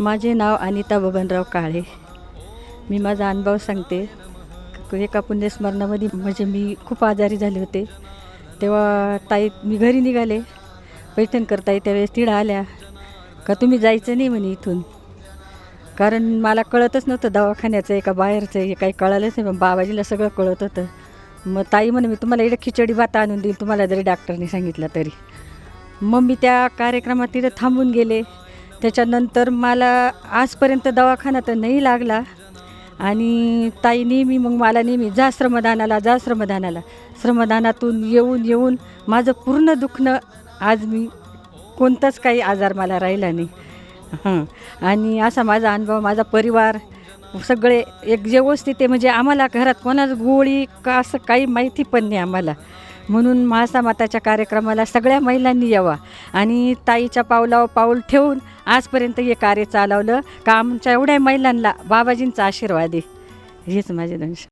माझे नाव अनिता बबनराव काळे. मी माझा अनुभव सांगते. एका पुण्यस्मरणामध्ये म्हणजे मी खूप आजारी झाले होते. तेव्हा ताई मी घरी निघाले. पैठण करताय त्यावेळेस तिळा आल्या. का तुम्ही जायचं नाही म्हणे इथून? कारण मला कळतच नव्हतं दवाखान्याचं आहे का बाहेरचं हे काही कळालंच नाही. मग बाबाजीला सगळं कळत होतं. मग ताई म्हणे मी तुम्हाला इकडे खिचडी भात आणून देईन तुम्हाला जरी डॉक्टरने सांगितलं तरी. मग मी त्या कार्यक्रमात तिथं थांबून गेले. त्याच्यानंतर मला आजपर्यंत दवाखाना तर नाही लागला. आणि ताई नेहमी मग मला नेहमी जा श्रमदानाला जा श्रमदानाला. श्रमदानातून येऊन येऊन माझं पूर्ण दुखणं आज मी कोणताच काही आजार मला राहिला नाही. हां. आणि असा माझा अनुभव माझा परिवार सगळे एक व्यवस्थित आहे. म्हणजे आम्हाला घरात कोणाच गोळी का असं काही माहिती पण नाही आम्हाला. म्हणून महासामाताच्या कार्यक्रमाला सगळ्या महिलांनी यावा. आणि ताईच्या पावलावर पाऊल ठेवून आजपर्यंत हे कार्य चालवलं. का आमच्या एवढ्या महिलांना बाबाजींचा आशीर्वाद आहे. हेच माझे दंश